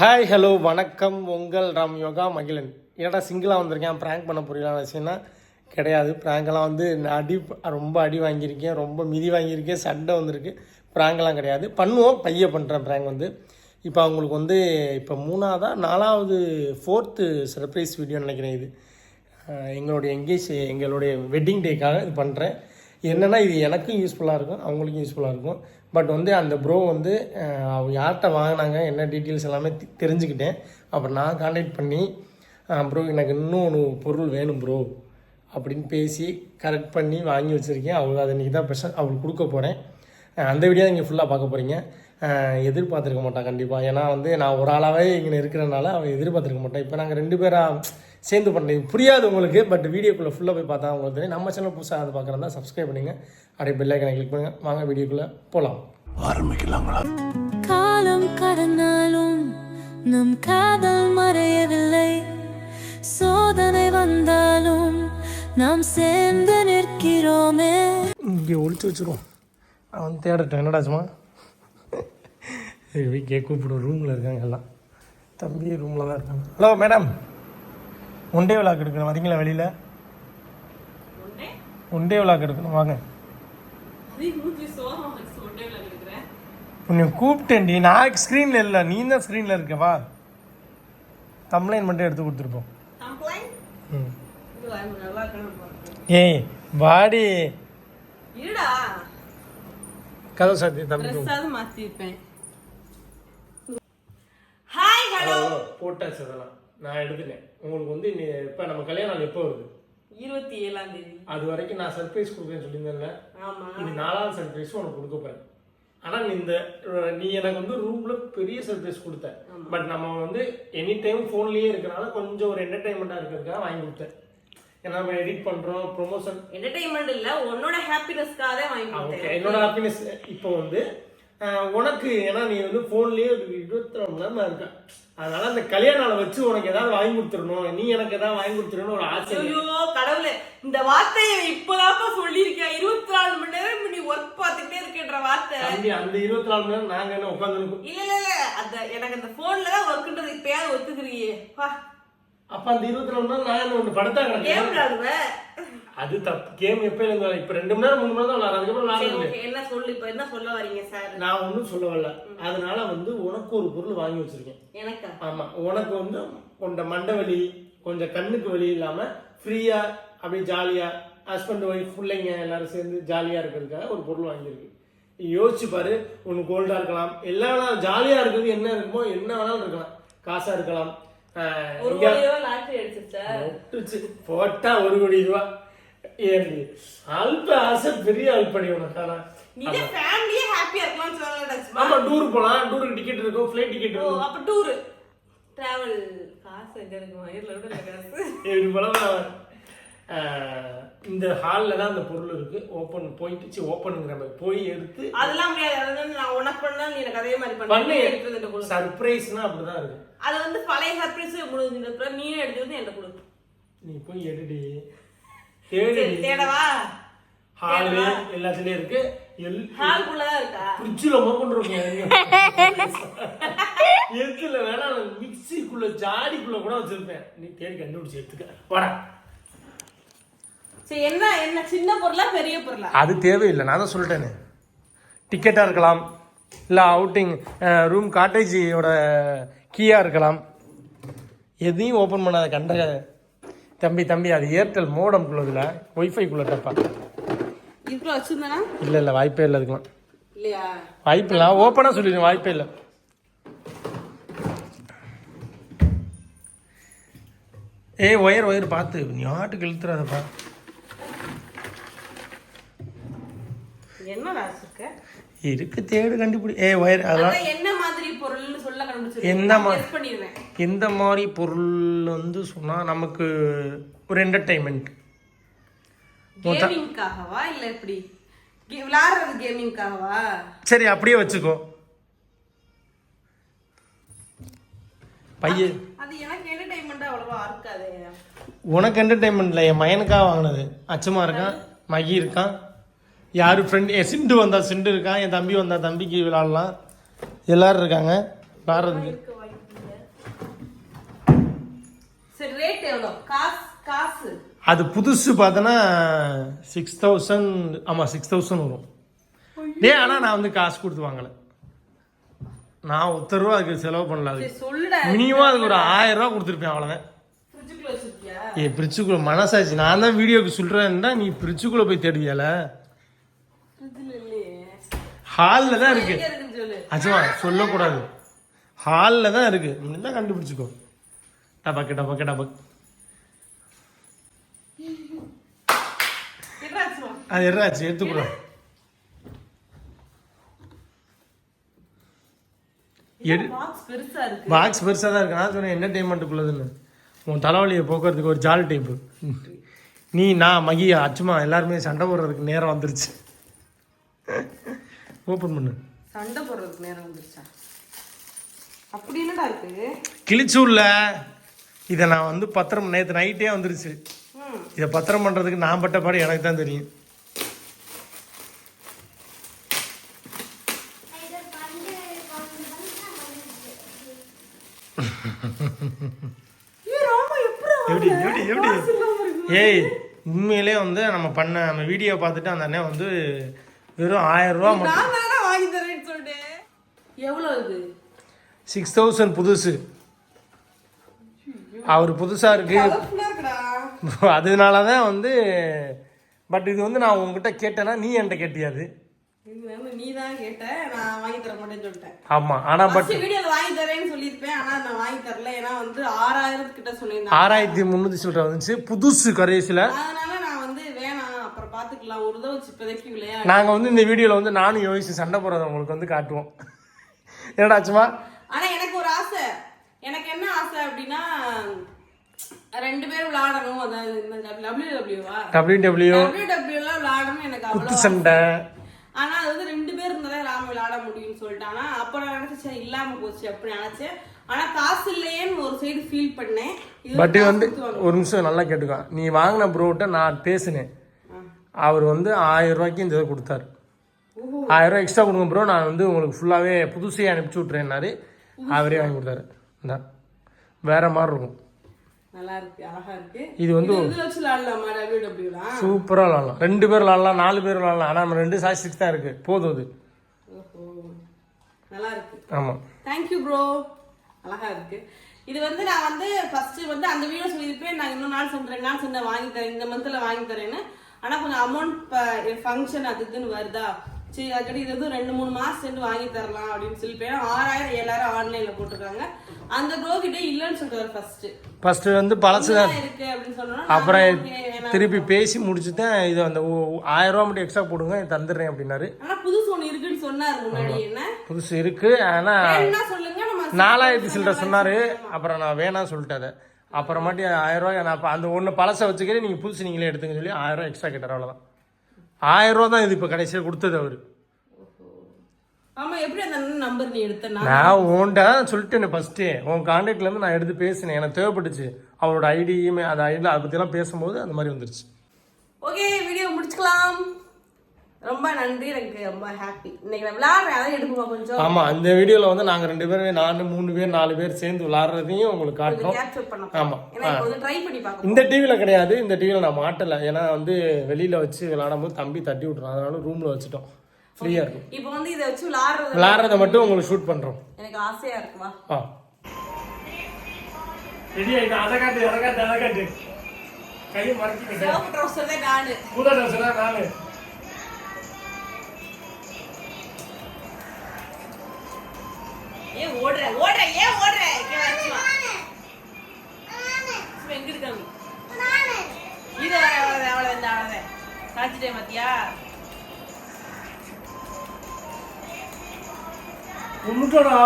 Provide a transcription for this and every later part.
Hi hello வணக்கம். உங்கள் ராம் யோகா மகிழன். என்னடா சிங்கிளாக வந்திருக்கேன்? ப்ராங்க் பண்ண புரியலான விஷயம்னா கிடையாது. ப்ராங்கெல்லாம் வந்து நான் அடி ரொம்ப அடி வாங்கியிருக்கேன். ரொம்ப மிதி வாங்கியிருக்கேன். சண்டை வந்திருக்கு. ப்ராங்கெல்லாம் கிடையாது. பண்ணுவோம். பைய பண்ணுறேன் ப்ராங்க் வந்து. இப்போ அவங்களுக்கு வந்து இப்போ மூணாவதா நாலாவது ஃபோர்த்து சர்ப்ரைஸ் வீடியோ நினைக்கிறேன் இது. எங்களுடைய எங்கேஜ் எங்களுடைய வெட்டிங் டேக்காக இது பண்ணுறேன் என்னென்னா இது எனக்கும் யூஸ்ஃபுல்லாக இருக்கும் அவங்களுக்கும் யூஸ்ஃபுல்லாக இருக்கும். பட் வந்து அந்த ப்ரோ வந்து அவங்க யார்கிட்ட வாங்கினாங்க என்ன டீட்டெயில்ஸ் எல்லாமே தெரிஞ்சுக்கிட்டேன். அப்புறம் நான் கான்டாக்ட் பண்ணி ப்ரோ எனக்கு இன்னும் ஒன்று பொருள் வேணும் ப்ரோ அப்படின்னு பேசி கரெக்ட் பண்ணி வாங்கி வச்சுருக்கேன். அவங்க அதை இன்றைக்கி தான் பெருசாக அவங்களுக்கு கொடுக்க போகிறேன் அந்த வீடியோ நீங்கள் ஃபுல்லாக பார்க்க போகிறீங்க எதிர்பார்த்துருக்க மாட்டான் கண்டிப்பாக ஏன்னா வந்து நான் ஒரு ஆளாகவே இங்கே இருக்கிறனால அவன் எதிர்பார்த்துருக்க மாட்டேன். இப்போ நாங்கள் ரெண்டு பேராக சேர்ந்து பண்ணுறது புரியாது உங்களுக்கு பட் வீடியோக்குள்ளே ஃபுல்லாக போய் பார்த்தா உங்களுக்கு தெரியும். நம்ம சேனல் புதுசாக அது பார்க்குறதா சப்ஸ்கிரைப் பண்ணுங்க. அப்படியே பெல் ஐக்கனை கிளிக் பண்ணுங்கள் வாங்க வீடியோக்குள்ளே போகலாம் காலம் கடந்தாலும் நம் காதல் மறையவில்லை. சோதனை வந்தாலும் நாம் சேர்ந்து நிற்கிறோமே. இங்கே ஒழிச்சு வச்சிருவோம். அவன் தேடட்டும். என்னடாச்சுமா வீக்கே கூப்பிடுவோம். ரூமில் இருக்காங்க எல்லாம். தம்பி ரூமில் தான் இருக்காங்க. ஹலோ மேடம் ஒண்டே விளாக் எடுக்கணும். வரீங்களா வெளியில்? ஒண்டே விளாக் எடுக்கணும். வாங்க. உன்னை கூப்பிட்டேன்டி. நான் ஸ்க்ரீனில் இல்லை. நீ தான் ஸ்க்ரீனில் இருக்க. வா. கம்ப்ளைண்ட் மட்டும் எடுத்து கொடுத்துருப்போம். ம். ஏய் வாடி. இருடா. கதை சாத்தி தம்பி. ஹாய் ஹலோ போட்டாச்சு அதெல்லாம். நான் எடுத்துட்டேன். உங்களுக்கு வந்து இப்போ நம்ம கல்யாணம் நாள் எப்போ வருது? இருபத்தி ஏழாம் தேதி. அது வரைக்கும் நான் சர்ப்ரைஸ் கொடுக்குறேன்னு சொல்லியிருந்தேன்ல. ஆமா. இது நாலாவது சர்ப்ரைஸ் உனக்கு கொடுக்க போறேன். ஆனால் இந்த நீ எனக்கு வந்து ரூம்ல பெரிய சர்ப்ரைஸ் கொடுத்த. பட் நம்ம வந்து எனி டைம் ஃபோன்லயே இருக்கனால கொஞ்சம் ஒரு என்டர்டைன்மெண்ட்டாக இருக்கிறதுக்காக வாங்கி கொடுத்தேன். ஏன்னா நம்ம எடிட் பண்றோம் ப்ரொமோஷன் என்டர்டைன்மெண்ட் இல்ல உன்னோட ஹாப்பினஸ்க்காக வாங்கி கொடுத்தேன். என்னோட ஹாப்பினஸ் இப்போ வந்து உனக்கு ஏன்னா நீ வந்து ஃபோன்லயே ஒரு இருபத்தி ரெண்டு மணி நேரம் இருக்க. அதனால அந்த கல்யாண நாளை வச்சு உனக்கு ஏதாவது வாங்கி கொடுத்துடணும். நீ எனக்கு ஏதாவது வாங்கி கொடுத்துடணும் ஒரு ஆசை. ஐயோ கடவுளே இந்த வார்த்தையை இப்பதாப்பா சொல்லியிருக்கேன். இருபத்தி நாலு மணி நேரம் நீ ஒர்க் பார்த்துக்கிட்டே இருக்கேன்ற வார்த்தை. அந்த இருபத்தி நாலு மணி நேரம் நாங்க என்ன உட்காந்து இல்ல இல்ல இல்ல. அந்த எனக்கு அந்த போன்ல தான் ஒர்க்ன்றது இப்பயாவது ஒத்துக்கிறியே வா. அப்ப அந்த இருபத்தி நாலு மணி நேரம் நான் என்ன ஒன்று படுத்தா கேம் கிடக்கேன் விளையாடுவேன் அது தப்பு கேம் எப்ப இருந்து இப்ப ரெண்டு மணி நேரம் மூணு மணி நேரம் அதுக்கப்புறம் okay, என்ன சொல்லு இப்ப என்ன சொல்ல வரீங்க சார் நான் ஒன்றும் சொல்ல வரல. அதனால வந்து உனக்கு ஒரு பொருள் வாங்கி வச்சிருக்கேன். எனக்கா? ஆமா. உனக்கு வந்து உண்ட மண்டை வலி கொஞ்சம் கண்ணுக்கு வலி இல்லாம ஃப்ரீயா அப்படியே ஜாலியா ஹஸ்பண்ட் ஒய்ஃப் பிள்ளைங்க எல்லாரும் சேர்ந்து ஜாலியா இருக்கிறதுக்காக ஒரு பொருள் வாங்கியிருக்கு. யோசிச்சு பாரு உனக்கு கோல்டா இருக்கலாம். எல்லா வேணாலும் ஜாலியா இருக்கிறது என்ன இருக்குமோ என்ன வேணாலும் இருக்கலாம். காசா இருக்கலாம். போட்டா ஒரு கோடி ரூபா. ஏன் அல்ப ஆசை பெரிய அல்படி உனக்கு ஆனா. நீ ஃபேமிலியே ஹாப்பியா இருக்கலாம்னு சொல்லலாம் ஆமா டூர் போலாம். டூருக்கு டிக்கெட் இருக்கும் ஃபிளைட் டிக்கெட் இருக்கும். அப்ப டூர் டிராவல் காசு எங்க இருக்கு? இல்ல காசு. இப்படி போலாம் இந்த ஹாலில் தான் அந்த பொருள் இருக்கு. ஓப்பன் போயிட்டு ஓப்பனுங்கிற மாதிரி போய் எடுத்து அதெல்லாம் முடியாது. நான் உனக்கு பண்ணா நீ எனக்கு அதே மாதிரி பண்ண. நீ சர்ப்ரைஸ்னா அப்படிதான் இருக்கு. அது வந்து பழைய சர்ப்ரைஸ் முடிஞ்சதுக்கு அப்புறம் நீயே எடுத்து வந்து என்கிட்ட கொடு. நீ போய் எடுடி. தேடி தேடவா? ஹாலு எல்லாத்துலயும் இருக்கு. எல் ஹால்குள்ளதான் இருக்கா? ஃப்ரிட்ஜில் மோக்கொண்டு இருக்கும் எதுல வேணா மிக்சிக்குள்ள ஜாடிக்குள்ள கூட வச்சிருப்பேன். நீ தேடி கண்டுபிடிச்சு எடுத்துக்க. வாடா. சரி என்ன என்ன சின்ன பொருளா பெரிய பொருளா? அது தேவையில்லை. நான் தான் சொல்லிட்டேனே. டிக்கெட்டாக இருக்கலாம். இல்லை அவுட்டிங் ரூம் காட்டேஜோட கீயாக இருக்கலாம். எதையும் ஓப்பன் பண்ணாத கண்ட தம்பி தம்பி அது ஏர்டெல் மோடம்குள்ளதுல ஒய்ஃபைக்குள்ள டப்பா. இதுக்குள்ள வச்சிருந்தனா? இல்லை இல்லை வாய்ப்பே இல்லை அதுக்கெலாம் இல்லையா? வாய்ப்பு இல்லை. ஓப்பனாக சொல்லிடுங்க வாய்ப்பே இல்லை. ஏய் ஒயர் ஒயர் பார்த்து நீ ஆட்டுக்கு இழுத்துறாதப்பா என்ன ராசி இருக்க தேடு கண்டுபிடி. ஏ ஒயர் அதெல்லாம் அதான் என்ன மாதிரி பொருள்னு சொல்ல கண்டுபிடிச்சு என்ன மா- Guess பண்ணிடுவேன். எந்த மாதிரி பொருள் வந்து சொன்னால் நமக்கு ஒரு என்டர்டைன்மெண்ட் கேமிங்காகவா இல்ல எப்படி? விளையாடுறது கேமிங்காகவா சரி அப்படியே வச்சுக்கோ. பையன் அது எனக்கு என்டர்டைன்மெண்டா அவ்வளவா இருக்காது உனக்கு என்டர்டைன்மெண்ட்ல என் மயனுக்காக வாங்கினது. அச்சமா இருக்கா மகி இருக்கான். யார் ஃப்ரெண்ட் என் சிண்டு வந்தா சிண்டு இருக்கான் என் தம்பி வந்தா தம்பிக்கு விளாட்லாம். எல்லாரும் இருக்காங்க. காசு அது புதுசு பார்த்தோன்னா சிக்ஸ் தௌசண்ட் ஆமாம் சிக்ஸ் தௌசண்ட் வரும். டே ஆனால் நான் வந்து காசு கொடுத்து வாங்கலை. நான் ஒத்த ரூபா அதுக்கு செலவு பண்ணல மினிமம் அதுக்கு ஒரு ஆயிரம் ரூபா கொடுத்துருப்பேன் அவ்வளோதான் ஏ பிரிச்சுக்குள்ள மனசாச்சு. நான் தான் வீடியோக்கு சொல்கிறேன்டா நீ பிரிச்சுக்குள்ளே போய் தேடுவியால? ஹாலில் தான் இருக்கு. அச்சுமா சொல்லக்கூடாது. ஹாலில் தான் இருக்கு. தான் கண்டுபிடிச்சிக்கோ. டபக்கு டபக்கு டபக் அது என்னாச்சு எடுத்துக்கூட எடு பாக்ஸ் பெருசாக தான் இருக்கு. நான் சொன்னேன் என்டர்டெயின்மெண்ட்டுக்குள்ளதுன்னு உன் தலைவலியை போக்குறதுக்கு ஒரு ஜால் டைப்பு நீ நான் மகியா அச்சுமா எல்லாருமே சண்டை போடுறதுக்கு நேரம் வந்துருச்சு. ஓப்பன் பண்ணு. சண்டை போடுறதுக்கு நேரம் வந்துருச்சா? அப்படி என்னடா இருக்கு கிழிச்சூர்ல இதை நான் வந்து பத்திரம் நேற்று நைட்டே வந்துருச்சு. இதை பத்திரம் பண்ணுறதுக்கு நான் பட்ட பாடு எனக்கு தான் தெரியும். எப்படி ஏய் உண்மையிலே வந்து நம்ம பண்ண நம்ம வீடியோ பார்த்துட்டு அந்த அண்ணன் வந்து வெறும் ஆயிரம் ரூபா மட்டும். வாங்கி தரேன்னு சொல்லிட்டேன். எவ்வளோ இது? சிக்ஸ் தௌசண்ட் புதுசு. அவர் புதுசாக இருக்கு. அதனால தான் வந்து பட் இது வந்து நான் உங்ககிட்ட கேட்டேன்னா நீ என்கிட்ட கேட்டியாது. நீ தான் கேட்ட நான் வாங்கி தர மாட்டேன்னு சொல்லிட்டேன். ஆமாம் ஆனால் பட் ஃபர்ஸ்ட் வீடியோல வாங்கி தரேன்னு சொல்லியிருப்பேன் ஆனா நான் வாங்கி தரல. ஏன்னா வந்து ஆறாயிரம் கிட்ட சொல்லியிருந்தேன் ஆறாயிரத்தி முந்நூற்றி சில்லற வந்துச்சு. புதுசு அதனால நான் வந்து வேணாம் அப்புறம் பாத்துக்கலாம். ஒரு தடவை வச்சு இப்போதைக்கு விளையாடு நாங்கள் வந்து இந்த வீடியோவில் வந்து நானும் யோசிச்சு சண்டை போடுறத உங்களுக்கு வந்து காட்டுவோம். என்னடாச்சுமா ஆனா எனக்கு ஒரு ஆசை. எனக்கு என்ன ஆசை அப்படின்னா ரெண்டு பேரும் விளையாடணும். அதாவது டபிள்யூ டபிள்யூவா டபிள்யூ டபிள்யூ டபிள்யூ டபிள்யூ எல்லாம் விளையாடணும் எனக்கு குத்து அவ்வளோ சண்டை. ஆனா அது வந்து ரெண்டு பேர் இருந்தாலே ராம விளையாட முடியும்னு சொல்லிட்டு. ஆனா அப்ப நான் நினைச்சேன் இல்லாம போச்சு அப்படி நினைச்சேன். ஆனா காசு இல்லையேன்னு ஒரு சைடு ஃபீல் பண்ணேன். இது பட் வந்து. ஒரு நிமிஷம் நல்லா கேட்டுக்கோ. நீ வாங்கின ப்ரோட்ட நான் பேசினேன். அவர் வந்து ஆயிரம் ரூபாய்க்கு இந்த இதை கொடுத்தாரு. ஆயிரம் ரூபாய் எக்ஸ்ட்ரா கொடுங்க ப்ரோ நான் வந்து உங்களுக்கு ஃபுல்லாகவே புதுசே அனுப்பிச்சி விட்றேன்னாரு அவரே வாங்கி கொடுத்தாரு. இந்தா வேற மாதிரி இருக்கும். இருக்கு இருக்கு. இது வந்து சூப்பராக விளாட்லாம் ரெண்டு பேர் விளாட்லாம் நாலு பேர் விளாட்லாம். ஆனால் நம்ம ரெண்டு சாய்ஸ்டிக்ஸ் தான் இருக்குது போதும் அது. நல்லா இருக்கு. ஆமாம் தேங்க்யூ ப்ரோ அழகா இருக்கு. இது வந்து நான் வந்து ஃபர்ஸ்ட் வந்து அந்த வீடியோ சொல்லியிருப்பேன். நான் இன்னும் நாள் ரெண்டு நாள் சென்று வாங்கி தரேன். இந்த மந்த்ல வாங்கி தரேன்னு ஆனா கொஞ்சம் அமௌண்ட் ஃபங்க்ஷன் அது இதுன்னு வருதா? சரி அதுக்கடி இது வந்து ரெண்டு மூணு மாசம் சென்று வாங்கி தரலாம் அப்படின்னு சொல்லிப்பேன் ஆறாயிரம் ஏழாயிரம் ஆன்லைன்ல போட்டிருக்காங்க. அந்த ப்ரோ கிட்ட இல்லைன்னு சொல்லிட்டு ஃபர்ஸ்ட் ஃபஸ்ட்டு வந்து பழசு தான். இருக்கு அப்படின்னு சொன்னோன்னா அப்புறம். திருப்பி பேசி முடிச்சுட்டேன். இது அந்த ஆயிரம் ரூபா மட்டும் எக்ஸ்ட்ரா போடுங்க தந்துடுறேன் அப்படின்னாரு. ஆனா புதுசு ஒண்ணு இருக்குன்னு சொன்னாரு முன்னாடி என்ன? புதுசு இருக்கு. ஆனால் நாலாயிரத்தி சில்லற சொன்னாரு. அப்புறம் நான் வேணாம் சொல்லிட்டேன் அதை. அப்புறமாட்டி ஆயிரம் ரூபாய் நான் அந்த ஒன்று பழசை வச்சுக்கிறேன் நீங்கள் புதுசு நீங்களே எடுத்துங்க சொல்லி ஆயிரம் ரூபாய் எக்ஸ்ட்ரா கேட்டார் அவ்வளோதான் ஆயிரம் ரூபா தான் இது இப்போ கடைசியாக கொடுத்தது அவர். நான் உன்ட்ட சொல்லிட்டேன் ஃபஸ்ட்டே உன் கான்டாக்ட்லேருந்து நான் எடுத்து பேசினேன். எனக்கு தேவைப்பட்டுச்சு. அவரோட ஐடி இமெயில் அந்த ஐடியில் அதை பற்றிலாம் பேசும்போது அந்த மாதிரி வந்துருச்சு. ஓகே வீடியோ முடிச்சுக்கலாம். ரொம்ப நன்றி எனக்கு ரொம்ப ஹாப்பி இன்னைக்கு நான் விளையாடுறேன் அதான் எடுக்குமா கொஞ்சம். ஆமாம் அந்த வீடியோவில் வந்து நாங்கள் ரெண்டு பேரும் நாலு மூணு பேர் நாலு பேர் சேர்ந்து விளாட்றதையும் உங்களுக்கு காட்டுறோம். ஆமா. ஏன்னா இப்போ வந்து ட்ரை பண்ணி பார்க்கணும் இந்த டிவியில் கிடையாது இந்த டிவியில் நான் மாட்டலை. ஏன்னா வந்து வெளியில் வச்சு விளாடும் போது தம்பி தட்டி விட்றோம் அதனால ரூமில் வச்சுட்டோம். ஃப்ரீயாக இருக்கும். இப்போ வந்து இதை வச்சு விளையாடுறது விளாட்றத மட்டும் உங்களுக்கு ஷூட் பண்ணுறோம் எனக்கு ஆசையா இருக்குமா ஆ. ரெடி ஆயிட்டு? அதை காட்டு அதை காட்டு அதை காட்டு. கையை மறக்கிட்டு சிவப்பு ட்ரௌசர் தான் நானு பூதா ஏன் ஓடுற ஓடுற ஏன் ஓடுற. எங்க இருக்காமி இது வர அவ்வளவு அவ்வளவு வந்து அவ்வளவு காய்ச்சிட்டேன் பாத்தியா? உன்னுட்டோடா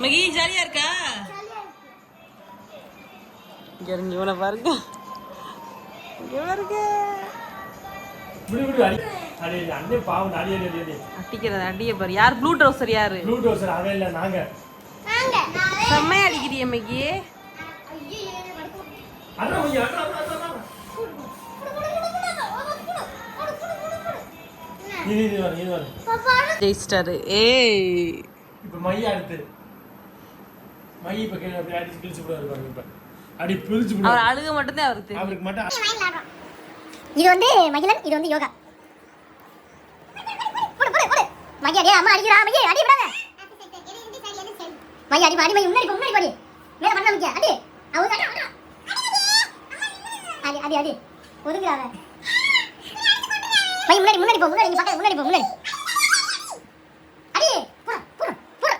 மகி ஜாலியா இருக்கா? இறங்கி இவனை பாருங்க. அடிக்கிறது அடிய பாரு. யார் ப்ளூ ட்ரௌசர் யாரு? ப்ளூ டோசர் அவன் இல்லை நாங்க. செம்மையா அடிக்கிறிய மகி. கொஞ்சம் இது ஜெயிச்சிட்டாரு. ஏய். இப்போ மைய அடுத்து. மை இப்போ கீழே அப்படியே அடிச்சு கிழிச்சு விடுவாரு பாருங்க இப்போ. அடி பிரிச்சு அவர் விடுவாரு அழுக மட்டும்தான் அவருக்கு தெரியும். அவருக்கு மட்டும் இது வந்து மகிழன் இது வந்து யோகா. போடு போடு போடு. மகி அடி அம்மா அடிக்கிறா மகி அடி விடாத. மகி அடி அடி மகி முன்னாடி முன்னாடி போடி. மேல பண்ண மிக்க அடி. அவங்க அடி அடி அடி. அடி முன்னாடி முன்னாடி போ முன்னாடி இங்க பக்கத்துல முன்னாடி போ முன்னாடி. அடி போடு போடு போடு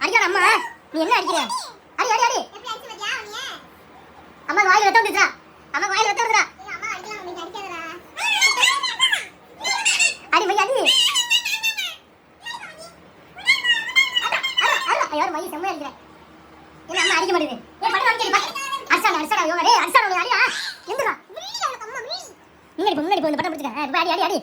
அடிக்காத அம்மா. நீ என்ன அடிக்கிற? அடி அடி அடி. அம்மா வாயில ரத்தம் வந்துச்சா அம்மா வாயில ரத்தம் வந்துடா அடி மைய அடி யாரும் மைய செம்மையா இருக்கிறேன் என்ன அம்மா அடிக்க மாட்டேங்குது ஏன் பண்ண அடிக்க அடிச்சாடா அடிச்சாடா யோகா டேய் அடிச்சாடா அடிடா எந்துடா முன்னாடி போ முன்னாடி போ இந்த பட்டம் பிடிச்சிக்க அடி அடி அடி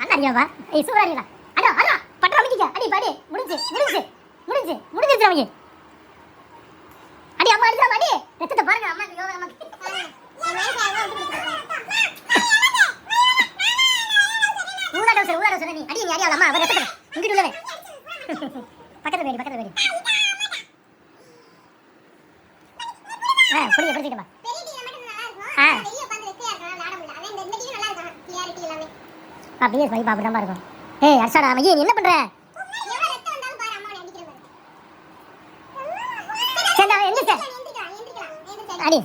அண்ணா அடியாவா ஏய் சூப்பரா அடிடா அடா அடா பட்டம் அமைக்கிக்க அடி பாடி முடிஞ்சு முடிஞ்சு முடிஞ்சு முடிஞ்சிருச்சு அவங்க அடி அம்மா அடிச்சா அடி ரத்தத்தை பாருங்க அம்மா யோகா அம்மா ஊதாட சொல்ல ஊதாட சொல்ல நீ அடி நீ அடியாவல அம்மா அவர் ரத்தத்தை இங்கிட்டு உள்ளவே பக்கத்துல வேடி பக்கத்துல வேடி ஆ புரிய படிச்சுக்கப்பா ஆ அப்படியே ஸ்வைப் அப்படி தான் இருக்கும் ஏய் அர்ஷாடா மையே நீ என்ன அடி அடி.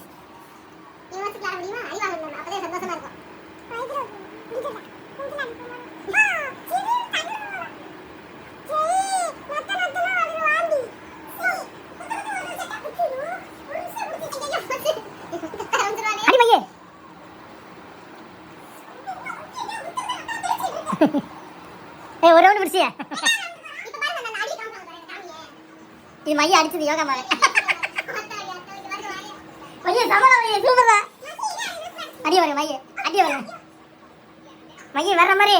ஏய் ஒரு ரவுண்ட் பிடிச்சியா இது மைய அடிச்சது யோகா மாதிரி மைய சமதா மைய சூப்பரா அடி வரும் மைய. அடி வரும். மைய வர்ற மாதிரி.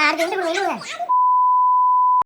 அடுத்து ரெண்டு பேரும் விழுவுங்க